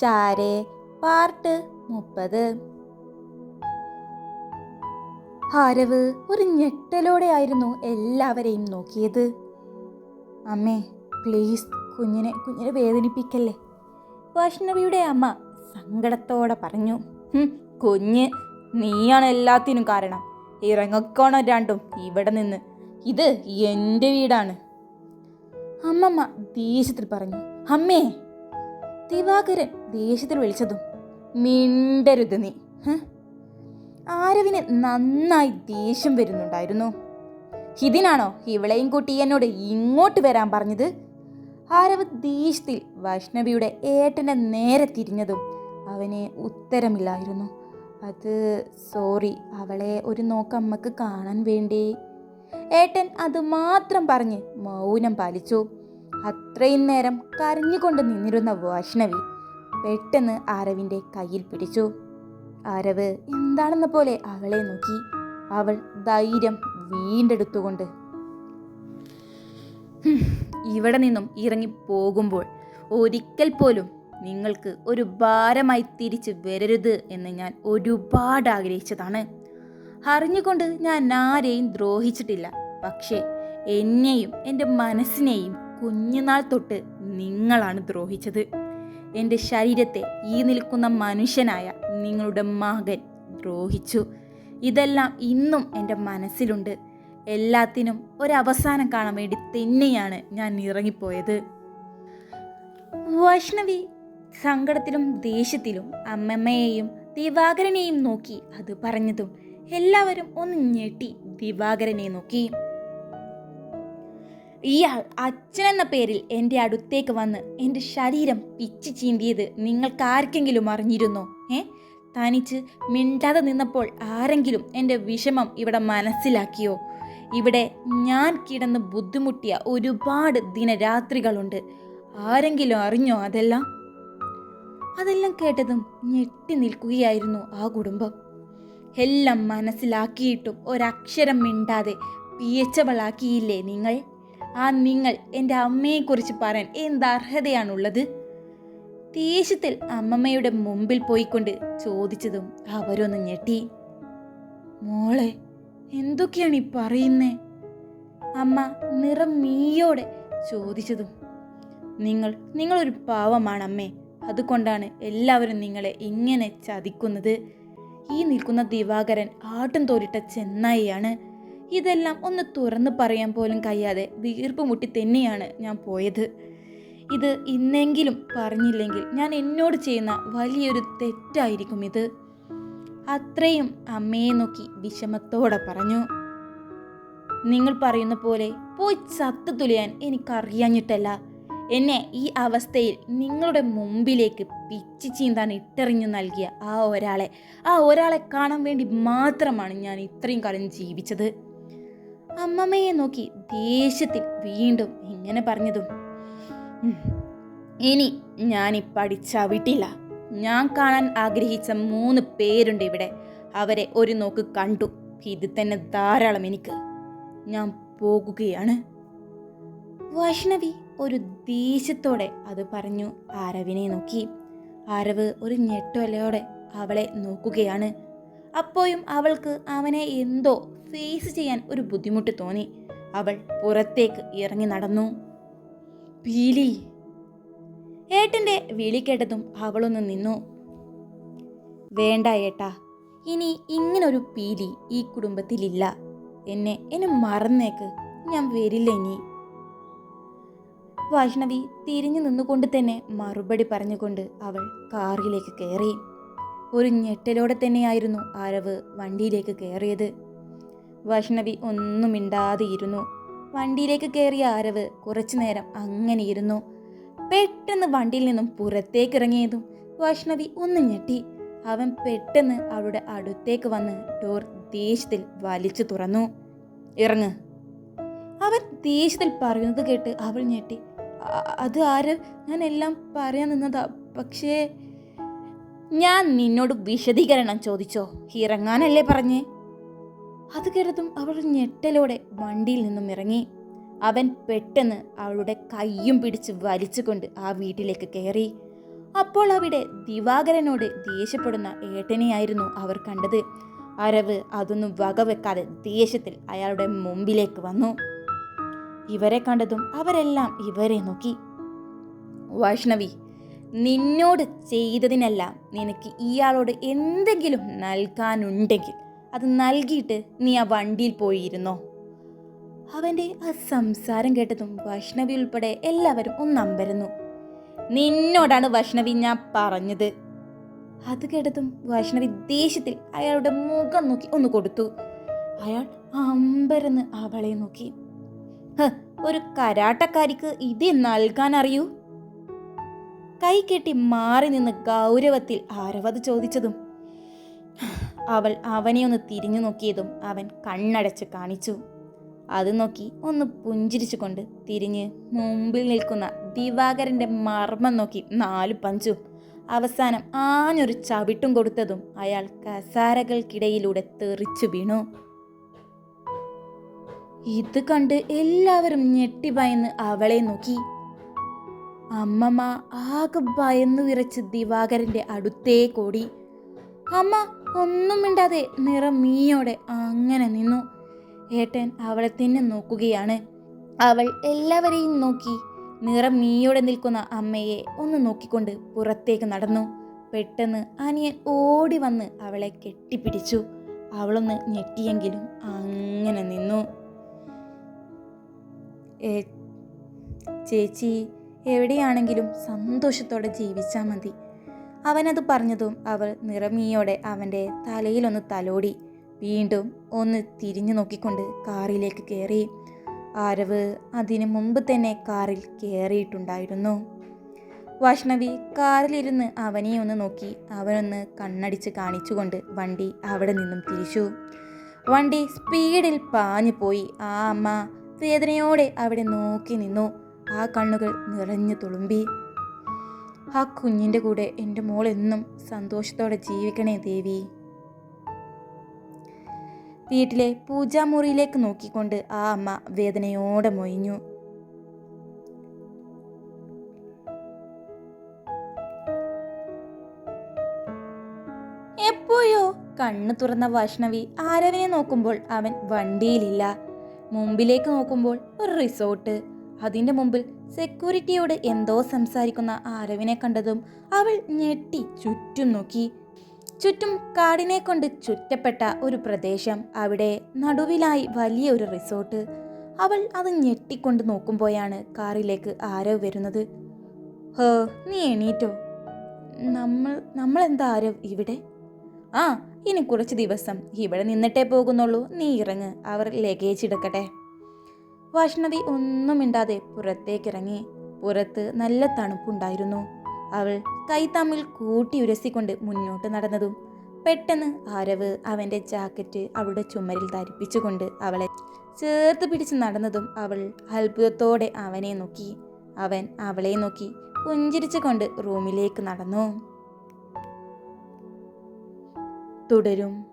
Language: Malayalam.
ചാരെ. പാർട്ട് മുപ്പത്. ഹാരവ് ഒരു ഞെട്ടലോടെ ആയിരുന്നു എല്ലാവരെയും നോക്കിയത്. അമ്മേ പ്ലീസ് കുഞ്ഞിനെ കുഞ്ഞിനെ വേദനിപ്പിക്കല്ലേ? വൈഷ്ണവിയുടെ അമ്മ സങ്കടത്തോടെ പറഞ്ഞു "ഹും, കുഞ്ഞ് നീയാണ് എല്ലാത്തിനും കാരണം. ഇറങ്ങക്കോണം രണ്ടും ഇവിടെ നിന്ന്. ഇത് എന്റെ വീടാണ്. അമ്മമ്മ ദേഷ്യത്തിൽ പറഞ്ഞു അമ്മേ ദിവാകരൻ ദേഷ്യത്തിൽ വിളിച്ചതും മിണ്ടരുത് നീ? ആരവിന് നന്നായി ദേഷ്യം വരുന്നുണ്ടായിരുന്നു. ഇതിനാണോ ഇവളെയും കൂട്ടി എന്നോട് ഇങ്ങോട്ട് വരാൻ പറഞ്ഞത്? ആരവ് ദേഷ്യത്തിൽ വൈഷ്ണവിയുടെ ഏട്ടന്റെ നേരെ തിരിഞ്ഞതും അവനെ ഉത്തരമില്ലായിരുന്നു. അത് സോറി അവളെ ഒരു നോക്ക് അമ്മയ്ക്ക് കാണാൻ വേണ്ടി? ഏട്ടൻ അത് മാത്രം പറഞ്ഞ് മൗനം പാലിച്ചു. അത്രയും നേരം കരഞ്ഞുകൊണ്ട് നിന്നിരുന്ന വൈഷ്ണവി പെട്ടെന്ന് ആരവിന്റെ കയ്യിൽ പിടിച്ചു. ആരവ് എന്താണെന്ന പോലെ അവളെ നോക്കി. അവൾ ധൈര്യം വീണ്ടെടുത്തുകൊണ്ട് "ഹും, ഇവിടെ നിന്നും ഇറങ്ങി പോകുമ്പോൾ ഒരിക്കൽ പോലും നിങ്ങൾക്ക് ഒരു ഭാരമായി തിരിച്ച് വരരുത് എന്ന് ഞാൻ ഒരുപാട് ആഗ്രഹിച്ചതാണ്. അറിഞ്ഞുകൊണ്ട് ഞാൻ ആരെയും ദ്രോഹിച്ചിട്ടില്ല. പക്ഷേ എന്നെയും എന്റെ മനസ്സിനെയും കുഞ്ഞുനാൾ തൊട്ട് നിങ്ങളാണ് ദ്രോഹിച്ചത്. എന്റെ ശരീരത്തെ ഈ നിൽക്കുന്ന മനുഷ്യനായ നിങ്ങളുടെ മകൻ ദ്രോഹിച്ചു. ഇതെല്ലാം ഇന്നും എന്റെ മനസ്സിലുണ്ട്. എല്ലാത്തിനും ഒരവസാനം കാണാൻ വേണ്ടി തന്നെയാണ് ഞാൻ ഇറങ്ങിപ്പോയത്. വൈഷ്ണവി സങ്കടത്തിലും ദേഷ്യത്തിലും അമ്മമ്മയെയും ദിവാകരനെയും നോക്കി അത് പറഞ്ഞതും എല്ലാവരും ഒന്ന് ഞെട്ടി ദിവാകരനെ നോക്കി. ഇയാൾ അച്ഛനെന്ന പേരിൽ എന്റെ അടുത്തേക്ക് വന്ന് എന്റെ ശരീരം പിച്ചു ചീന്തിയത് നിങ്ങൾക്ക് ആർക്കെങ്കിലും അറിഞ്ഞിരുന്നോ? ഏ? തനിച്ച് മിണ്ടാതെ നിന്നപ്പോൾ ആരെങ്കിലും എന്റെ വിഷമം ഇവിടെ മനസ്സിലാക്കിയോ? ഇവിടെ ഞാൻ കിടന്ന് ബുദ്ധിമുട്ടിയ ഒരുപാട് ദിനരാത്രികളുണ്ട്. ആരെങ്കിലും അറിഞ്ഞോ അതെല്ലാം? അതെല്ലാം കേട്ടതും ഞെട്ടി നിൽക്കുകയായിരുന്നു ആ കുടുംബം. എല്ലാം മനസ്സിലാക്കിയിട്ടും ഒരക്ഷരം മിണ്ടാതെ പിയച്ചവളാക്കിയില്ലേ നിങ്ങൾ? ആ നിങ്ങൾ എന്റെ അമ്മയെക്കുറിച്ച് പറയാൻ എന്തർഹതയാണുള്ളത് ദേഷ്യത്തിൽ അമ്മമ്മയുടെ മുമ്പിൽ പോയിക്കൊണ്ട് ചോദിച്ചതും അവരൊന്ന് ഞെട്ടി. മോളെ എന്തൊക്കെയാണ് ഈ പറയുന്നേ? അമ്മ നിറം മീയോടെ ചോദിച്ചതും നിങ്ങൾ നിങ്ങളൊരു പാവമാണ് അമ്മേ അതുകൊണ്ടാണ് എല്ലാവരും നിങ്ങളെ ഇങ്ങനെ ചതിക്കുന്നത്. ഈ നിൽക്കുന്ന ദിവാകരൻ ആട്ടും തോരിട്ട ചെന്നായിയാണ്. ഇതെല്ലാം ഒന്ന് തുറന്ന് പറയാൻ പോലും കഴിയാതെ വീർപ്പ് മുട്ടി തന്നെയാണ് ഞാൻ പോയത്. ഇത് ഇന്നെങ്കിലും പറഞ്ഞില്ലെങ്കിൽ ഞാൻ എന്നോട് ചെയ്യുന്ന വലിയൊരു തെറ്റായിരിക്കും ഇത്. അത്രയും അമ്മയെ നോക്കി വിഷമത്തോടെ പറഞ്ഞു. നിങ്ങൾ പറയുന്ന പോലെ പോയി ചത്തു തുലിയാൻ എനിക്കറിയാഞ്ഞിട്ടല്ല. എന്നെ ഈ അവസ്ഥയിൽ നിങ്ങളുടെ മുമ്പിലേക്ക് പിച്ചി ചീന്താൻ ഇട്ടെറിഞ്ഞു നൽകിയ ആ ഒരാളെ ആ ഒരാളെ കാണാൻ വേണ്ടി മാത്രമാണ് ഞാൻ ഇത്രയും കാലം ജീവിച്ചത്. അമ്മമ്മയെ നോക്കി ദേഷ്യത്തിൽ വീണ്ടും ഇങ്ങനെ പറഞ്ഞതും "ഉം, ഇനി ഞാൻ പഠിച്ചവിട്ടില്ല ഞാൻ കാണാൻ ആഗ്രഹിച്ച മൂന്ന് പേരുണ്ട് ഇവിടെ. അവരെ ഒരു നോക്ക് കണ്ടു. ഇത് തന്നെ ധാരാളം എനിക്ക്. ഞാൻ പോകുകയാണ്. വൈഷ്ണവി ഒരു ദേഷ്യത്തോടെ അത് പറഞ്ഞു. ആരവിനെ നോക്കി. ആരവ് ഒരു ഞെട്ടൊലയോടെ അവളെ നോക്കുകയാണ്. അപ്പോഴും അവൾക്ക് അവനെ എന്തോ ഫേസ് ചെയ്യാൻ ഒരു ബുദ്ധിമുട്ട് തോന്നി. അവൾ പുറത്തേക്ക് ഇറങ്ങി നടന്നു. പീലി. ഏട്ടന്റെ വിളി കേട്ടതും അവളൊന്ന് നിന്നു. വേണ്ട ഏട്ടാ ഇനി ഇങ്ങനൊരു പീലി ഈ കുടുംബത്തിലില്ല. എന്നെ എന്നെ മറന്നേക്ക്. ഞാൻ വരില്ല ഇനി. വൈഷ്ണവി തിരിഞ്ഞു നിന്നുകൊണ്ട് തന്നെ മറുപടി പറഞ്ഞുകൊണ്ട് അവൾ കാറിലേക്ക് കയറി. ഒരു ഞെട്ടലോടെ തന്നെയായിരുന്നു ആരവ് വണ്ടിയിലേക്ക് കയറിയത്. വൈഷ്ണവി ഒന്നും മിണ്ടാതെ ഇരുന്നു വണ്ടിയിലേക്ക് കയറിയ ആരവ് കുറച്ചു നേരം അങ്ങനെ ഇരുന്നു. പെട്ടെന്ന് വണ്ടിയിൽ നിന്നും പുറത്തേക്ക് ഇറങ്ങിയതും വൈഷ്ണവി ഒന്ന് ഞെട്ടി. അവൻ പെട്ടെന്ന് അവളുടെ അടുത്തേക്ക് വന്ന് ഡോർ ദേഷ്യത്തിൽ വലിച്ചു തുറന്നു. ഇറങ്ങ്. അവൻ ദേഷ്യത്തിൽ പറയുന്നത് കേട്ട് അവൾ ഞെട്ടി. അത് ആര്? ഞാൻ എല്ലാം പറയാൻ നിന്നതാ. പക്ഷേ ഞാൻ നിന്നോട് വിശദീകരണം ചോദിച്ചോ? ഇറങ്ങാനല്ലേ പറഞ്ഞേ? അത് കരുതും അവൾ ഞെട്ടലോടെ വണ്ടിയിൽ നിന്നും ഇറങ്ങി. അവൻ പെട്ടെന്ന് അവളുടെ കൈയും പിടിച്ച് വലിച്ചുകൊണ്ട് ആ വീട്ടിലേക്ക് കയറി. അപ്പോൾ അവിടെ ദിവാകരനോട് ദേഷ്യപ്പെടുന്ന ഏട്ടനെയായിരുന്നു അവർ കണ്ടത്. അരവ് അതൊന്നും വകവെക്കാതെ ദേഷ്യത്തിൽ അയാളുടെ മുമ്പിലേക്ക് വന്നു. ഇവരെ കണ്ടതും അവരെല്ലാം ഇവരെ നോക്കി. വൈഷ്ണവി നിന്നോട് ചെയ്തതിനെല്ലാം നിനക്ക് ഇയാളോട് എന്തെങ്കിലും നൽകാനുണ്ടെങ്കിൽ അത് നൽകിയിട്ട് നീ ആ വണ്ടിയിൽ പോയിരുന്നോ? അവന്റെ ആ സംസാരം കേട്ടതും വൈഷ്ണവി ഉൾപ്പെടെ എല്ലാവരും ഒന്നമ്പരുന്നു നിന്നോടാണ് വൈഷ്ണവി ഞാൻ പറഞ്ഞത്. അത് കേട്ടതും വൈഷ്ണവി ദേഷ്യത്തിൽ അയാളുടെ മുഖം നോക്കി ഒന്ന് കൊടുത്തു. അയാൾ അമ്പരന്ന് അവളെ നോക്കി. "ഹ്, ഒരു കരാട്ടക്കാരിക്ക് ഇത് നൽകാൻ അറിയൂ കൈ കെട്ടി മാറി നിന്ന് ഗൗരവത്തിൽ ആരവത് ചോദിച്ചതും അവൾ അവനെ ഒന്ന് തിരിഞ്ഞു നോക്കിയതും അവൻ കണ്ണടച്ച് കാണിച്ചു. അത് നോക്കി ഒന്ന് പുഞ്ചിരിച്ചുകൊണ്ട് തിരിഞ്ഞ് മുമ്പിൽ നിൽക്കുന്ന ദിവാകരന്റെ മർമ്മം നോക്കി നാലു പഞ്ചു അവസാനം ആഞ്ഞൊരു ചവിട്ടും കൊടുത്തതും അയാൾ കസാരകൾക്കിടയിലൂടെ തെറിച്ചു വീണു. ഇത് കണ്ട് എല്ലാവരും ഞെട്ടി ഭയന്ന് അവളെ നോക്കി. അമ്മമ്മ ആകെ ഭയന്നു വിറച്ച് ദിവാകരന്റെ അടുത്തേ കൂടി. അമ്മ ഒന്നും മിണ്ടാതെ നിറമീയോടെ അങ്ങനെ നിന്നു. ഏട്ടൻ അവളെ തന്നെ നോക്കുകയാണ്. അവൾ എല്ലാവരെയും നോക്കി നിറമീയോടെ നിൽക്കുന്ന അമ്മയെ ഒന്ന് നോക്കിക്കൊണ്ട് പുറത്തേക്ക് നടന്നു. പെട്ടെന്ന് അനിയൻ ഓടി വന്ന് അവളെ കെട്ടിപ്പിടിച്ചു. അവളൊന്ന് ഞെട്ടിയെങ്കിലും അങ്ങനെ നിന്നു. "ഏ, ചേച്ചി എവിടെയാണെങ്കിലും സന്തോഷത്തോടെ ജീവിച്ചാൽ മതി. അവനത് പറഞ്ഞതും അവൾ നിറമീയോടെ അവന്റെ തലയിലൊന്ന് തലോടി. വീണ്ടും ഒന്ന് തിരിഞ്ഞു നോക്കിക്കൊണ്ട് കാറിലേക്ക് കയറി. ആരവ് അതിനു മുമ്പ് തന്നെ കാറിൽ കയറിയിട്ടുണ്ടായിരുന്നു. വൈഷ്ണവി കാറിലിരുന്ന് അവനെ ഒന്ന് നോക്കി. അവനൊന്ന് കണ്ണടിച്ച് കാണിച്ചുകൊണ്ട് വണ്ടി അവിടെ നിന്നും തിരിച്ചു. വണ്ടി സ്പീഡിൽ പാഞ്ഞു പോയി. ആ അമ്മ വേദനയോടെ അവിടെ നോക്കി നിന്നു. ആ കണ്ണുകൾ നിറഞ്ഞു തുളുമ്പി. ആ കുഞ്ഞിന്റെ കൂടെ എന്റെ മോൾ എന്നും സന്തോഷത്തോടെ ജീവിക്കണേ ദേവി. വീട്ടിലെ പൂജാമുറിയിലേക്ക് നോക്കിക്കൊണ്ട് ആ അമ്മ വേദനയോടെ മൊയിഞ്ഞു എപ്പോഴോ കണ്ണു തുറന്ന വൈഷ്ണവി ആരവിനെ നോക്കുമ്പോൾ അവൻ വണ്ടിയിലില്ല. മുമ്പിലേക്ക് നോക്കുമ്പോൾ ഒരു റിസോർട്ട്. അതിന്റെ മുമ്പിൽ സെക്യൂരിറ്റിയോട് എന്തോ സംസാരിക്കുന്ന ആരവിനെ കണ്ടതും അവൾ ഞെട്ടി ചുറ്റും നോക്കി. ചുറ്റും കാടിനെ കൊണ്ട് ചുറ്റപ്പെട്ട ഒരു പ്രദേശം. അവിടെ നടുവിലായി വലിയ ഒരു റിസോർട്ട് അവൾ അത് ഞെട്ടിക്കൊണ്ട് നോക്കുമ്പോഴാണ് കാറിലേക്ക് ആരവ് വരുന്നത്. ഹേ നീ എണീറ്റോ? നമ്മൾ നമ്മൾ എന്താ ആരവ് ഇവിടെ? ആ ഇനി കുറച്ച് ദിവസം ഇവിടെ നിന്നിട്ടേ പോകുന്നുള്ളൂ. നീ ഇറങ്ങ്. അവർ ലഗേജ് എടുക്കട്ടെ. വൈഷ്ണവി ഒന്നും മിണ്ടാതെ പുറത്തേക്കിറങ്ങി. പുറത്ത് നല്ല തണുപ്പുണ്ടായിരുന്നു. അവൾ കൈ തമ്മിൽ കൂട്ടി ഉരസിക്കൊണ്ട് മുന്നോട്ട് നടന്നതും പെട്ടെന്ന് ആരവ് അവന്റെ ജാക്കറ്റ് അവളുടെ ചുമരിൽ ധരിപ്പിച്ചുകൊണ്ട് അവളെ ചേർത്ത് പിടിച്ച് നടന്നതും അവൾ അത്ഭുതത്തോടെ അവനെ നോക്കി. അവൻ അവളെ നോക്കി പുഞ്ചിരിച്ചുകൊണ്ട് റൂമിലേക്ക് നടന്നു. തുടരും.